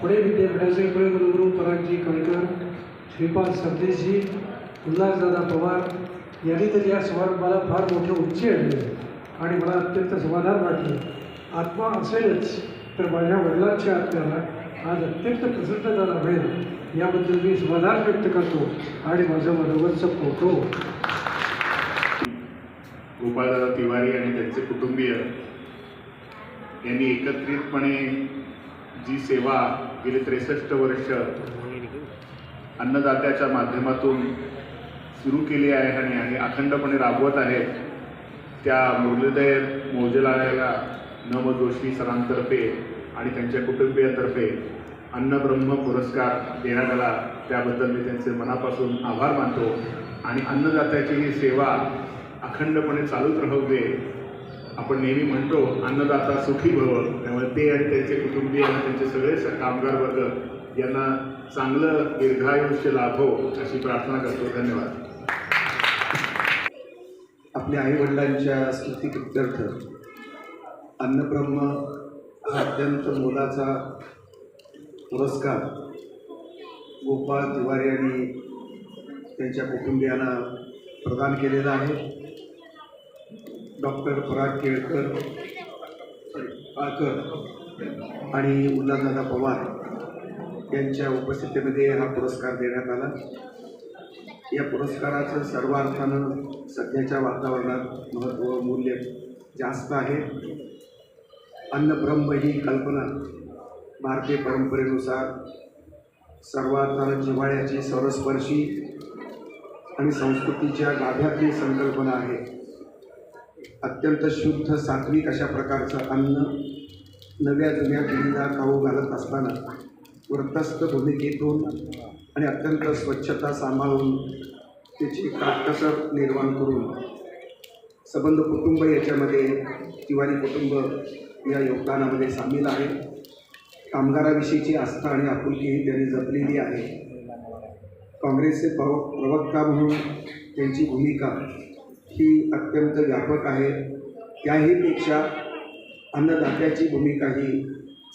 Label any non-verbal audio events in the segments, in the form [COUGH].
पुणे विद्यापीठाचे कुलगुरू परागजी कणकर श्रीपाद सरदेशजी उल्हासदादा पवार यांनी तर या समारंभाला फार मोठे उच्चे आणले आणि मला अत्यंत समाधान वाटले. आत्मा असेलच तर माझ्या वडिलांच्या आत्म्याला आज अत्यंत प्रसन्नता लाभेल याबद्दल मी समाधान व्यक्त करतो आणि माझं मनोगत फोटो गोपाळदादा तिवारी आणि त्यांचे कुटुंबीय यांनी एकत्रितपणे जी सेवा गेले त्रेसष्ट वर्ष अन्नदात्याच्या माध्यमातून सुरू केली आहे आणि आणि अखंडपणे राबवत आहेत त्या मुरलीधर मोजलाला नव जोशी सरांतर्फे आणि त्यांच्या कुटुंबियांतर्फे अन्नब्रह्म पुरस्कार देण्यात आला. त्याबद्दल मी त्यांचे मनापासून आभार मानतो. आणि अन्नदात्याची ही सेवा अखंडपणे चालूच राहू दे. आपण नेहमी म्हणतो अन्नदाता सुखी भव. त्यामुळे ते आणि त्यांचे कुटुंबीय आणि त्यांचे सगळे कामगार वर्ग यांना चांगलं दीर्घायुष्य लाभो अशी प्रार्थना करतो. धन्यवाद. आपल्या आईवडिलांच्या स्मृतिप्रित्यर्थ अन्नब्रह्म हा अत्यंत मोलाचा पुरस्कार गोपाळ तिवारी आणि त्यांच्या कुटुंबियांना प्रदान केलेला आहे. डॉक्टर पराग केळकर पाळकर आणि उल्हासदादा पवार यांच्या उपस्थितीमध्ये हा पुरस्कार देण्यात आला. या पुरस्काराचं सर्वार्थानं सध्याच्या वातावरणात महत्त्व मूल्य जास्त आहे. अन्नब्रह्म ही कल्पना भारतीय परंपरेनुसार सर्वार्थानं जिव्हाळ्याची सरस्पर्शी आणि संस्कृतीच्या गाभ्यातली संकल्पना आहे. अत्यंत शुद्ध सात्विक अशा प्रकारचं अन्न नव्या जुन्या पिढीला खाऊ घालत असताना वृत्तस्थ भूमिकेतून आणि अत्यंत स्वच्छता सांभाळून त्याची काटकसर निर्माण करून सबंध कुटुंब याच्यामध्ये तिवारी कुटुंब या योगदानामध्ये सामील आहे. कामगाराविषयीची आस्था आणि आपुलकीही त्यांनी जपलेली आहे. काँग्रेसचे प्रव प्रवक्ता म्हणून त्यांची भूमिका ही अत्यंत व्यापक आहे. त्याहीपेक्षा अन्नदात्याची भूमिका ही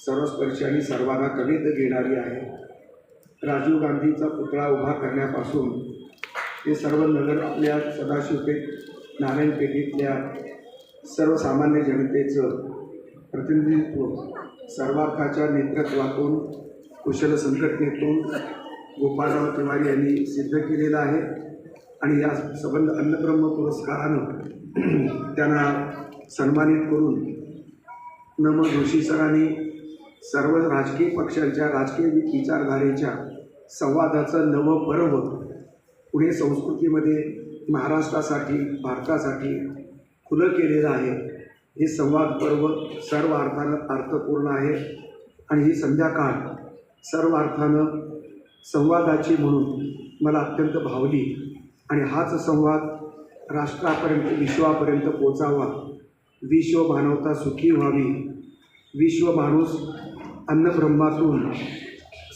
सर्वस्पर्शी आणि सर्वांना कवित घेणारी आहे. राजीव गांधीचा पुतळा उभा करण्यापासून ते सर्व नगर आपल्या सदाशिवपेठ नारायणपेठीतल्या सर्वसामान्य जनतेचं प्रतिनिधित्व सर्वार्थाच्या नेतृत्वातून कुशल संघटनेतून गोपाळराव तिवारी यांनी सिद्ध केलेलं आहे. आणि या संबंध अन्नब्रह्म पुरस्कारानं [CLEARS THROAT] त्यांना सन्मानित करून नम जोशी सरांनी सर्व राजकीय पक्षांच्या राजकीय विचारधारेच्या संवादाचं नवं पर्व पुणे संस्कृतीमध्ये महाराष्ट्रासाठी भारतासाठी खुलं केलेलं आहे. हे संवाद पर्व सर्व अर्थानं अर्थपूर्ण आहे. आणि ही संध्याकाळ सर्व अर्थानं संवादाची म्हणून मला अत्यंत भावली. आणि हाच संवाद राष्ट्रापर्यंत विश्वापर्यंत पोचावा. विश्व मानवता सुखी व्हावी. विश्व माणूस अन्नब्रह्मातून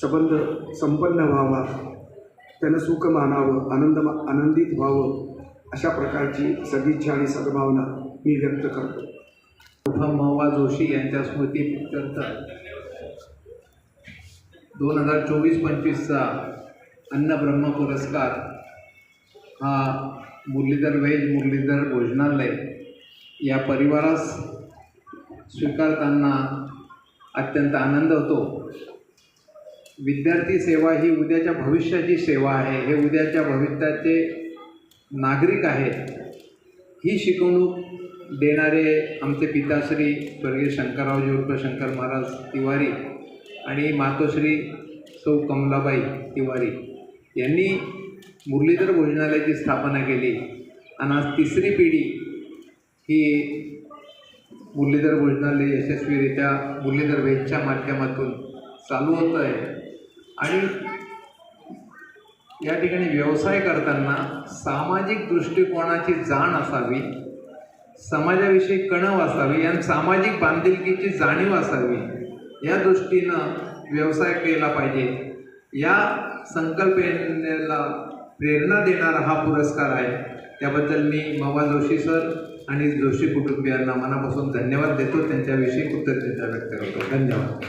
संबंध संपन्न व्हावा. त्यानं सुख मानावं आनंद आनंदित व्हावं अशा प्रकारची सदिच्छा आणि सद्भावना मी व्यक्त करतो. प्रथम जोशी यांच्या स्मृतीप्रित्यर्थ दोन हजार चोवीस पंचवीसचा अन्नब्रह्म पुरस्कार हा मुरलीधर वेज मुरलीधर भोजनालय या परिवारास स्वीकारताना अत्यंत आनंद होतो. विद्यार्थी सेवा ही उद्याच्या भविष्याची सेवा आहे. हे उद्याच्या भविष्याचे नागरिक आहेत ही शिकवणूक देणारे आमचे पिताश्री स्वर्गीय शंकररावजी उर्फ शंकर महाराज तिवारी आणि मातोश्री सौ कमलाबाई तिवारी यांनी मुरलीधर भोजनालयाची स्थापना केली. आणि आज तिसरी पिढी ही मुरलीधर भोजनालय यशस्वीरित्या मुरलीधर वेजच्या माध्यमातून चालू होतं आहे आणि या ठिकाणी व्यवसाय करताना सामाजिक दृष्टिकोनाची जाण असावी समाजाविषयी कणव असावी आणि सामाजिक बांधिलकीची जाणीव असावी या दृष्टीनं व्यवसाय केला पाहिजे. या संकल्पनेला प्रेरणा देणारा हा पुरस्कार आहे. त्याबद्दल मी मवा जोशी सर आणि जोशी कुटुंबियांना मनापासून धन्यवाद देतो. त्यांच्याविषयी कृतज्ञता व्यक्त करतो. धन्यवाद.